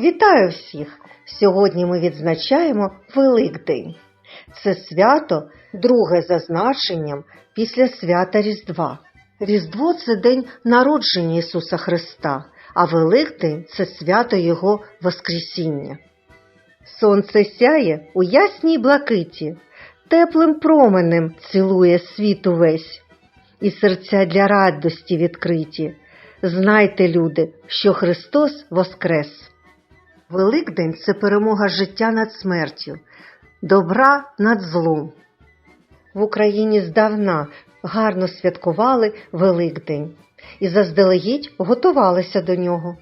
Вітаю всіх! Сьогодні ми відзначаємо Великдень. Це свято друге за значенням після свята Різдва. Різдво це день народження Ісуса Христа, а Великдень це свято Його Воскресіння. Сонце сяє у ясній блакиті, теплим променем цілує світ увесь, і серця для радості відкриті. Знайте, люди, що Христос воскрес. Великдень це перемога життя над смертю, добра над злом. В Україні здавна гарно святкували Великдень і заздалегідь готувалися до нього.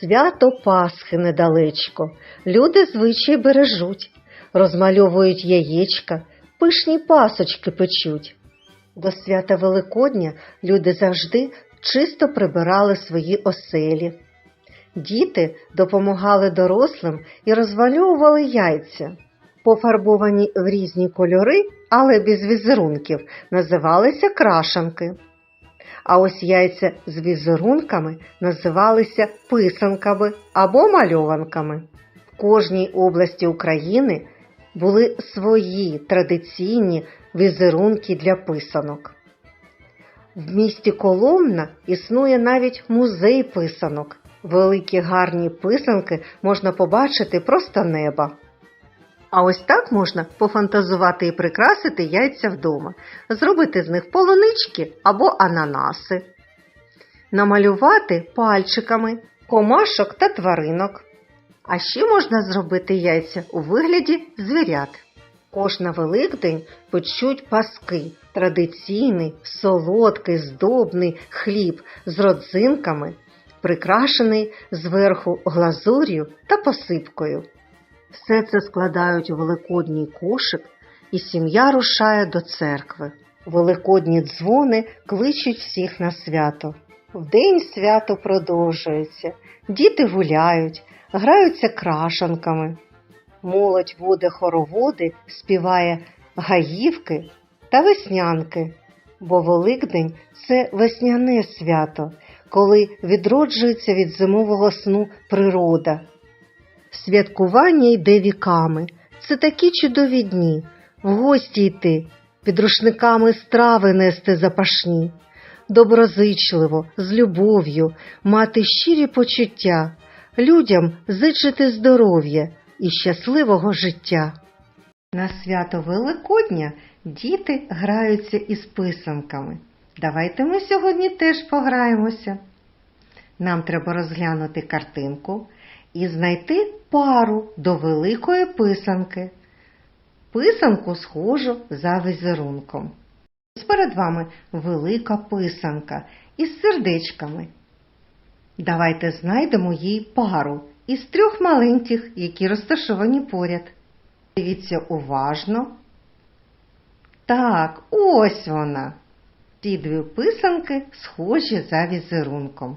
Свято Пасхи недалечко, люди звичай бережуть, розмальовують яєчка, пишні пасочки печуть. До свята Великодня люди завжди чисто прибирали свої оселі. Діти допомагали дорослим і розвальовували яйця. Пофарбовані в різні кольори, але без візерунків, називалися крашанки. А ось яйця з візерунками називалися писанками або мальованками. В кожній області України були свої традиційні візерунки для писанок. В місті Коломна існує навіть музей писанок. Великі гарні писанки можна побачити просто неба. А ось так можна пофантазувати і прикрасити яйця вдома, зробити з них полунички або ананаси, намалювати пальчиками комашок та тваринок. А ще можна зробити яйця у вигляді звірят. Кожна Великдень печуть паски, традиційний, солодкий, здобний хліб з родзинками, прикрашений зверху глазур'ю та посипкою. Все це складають у великодній кошик, і сім'я рушає до церкви. Великодні дзвони кличуть всіх на свято. Вдень свято продовжується, діти гуляють, граються крашанками. Молодь воде хороводи співає гаївки та веснянки, бо Великдень це весняне свято, коли відроджується від зимового сну природа. Святкування йде віками. Це такі чудові дні. В гості йти, під рушниками страви нести запашні, доброзичливо, з любов'ю, мати щирі почуття, людям зичити здоров'я і щасливого життя. На свято Великодня діти граються із писанками. Давайте ми сьогодні теж пограємося. Нам треба розглянути картинку і знайти пару до великої писанки. Писанку схожу за візерунком. Перед вами велика писанка із сердечками. Давайте знайдемо їй пару із трьох маленьких, які розташовані поряд. Дивіться уважно. Так, ось вона. Ці дві писанки схожі за візерунком.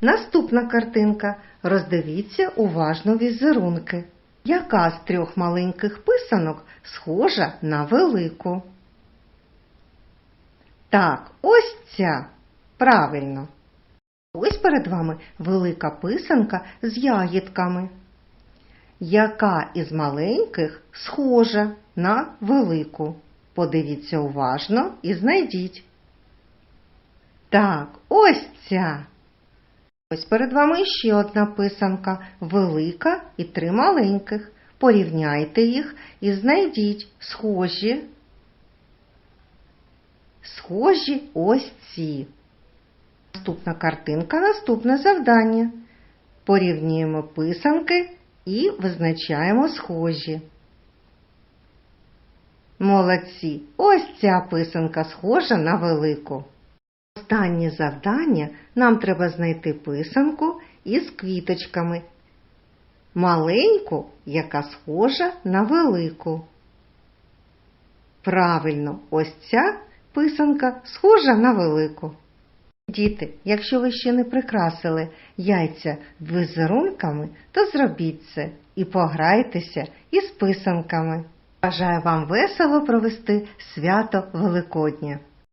Наступна картинка. Роздивіться уважно візерунки. Яка з трьох маленьких писанок схожа на велику? Так, ось ця. Правильно. Ось перед вами велика писанка з ягідками. Яка із маленьких схожа на велику? Подивіться уважно і знайдіть. Так, ось ця. Ось перед вами ще одна писанка, велика і три маленьких. Порівняйте їх і знайдіть схожі. Схожі ось ці. Наступна картинка, наступне завдання. Порівнюємо писанки і визначаємо схожі. Молодці! Ось ця писанка схожа на велику. Останнє завдання нам треба знайти писанку із квіточками. Маленьку, яка схожа на велику. Правильно, ось ця писанка схожа на велику. Діти, якщо ви ще не прикрасили яйця візерунками, то зробіть це і пограйтеся із писанками. Бажаю вам весело провести свято Великодня.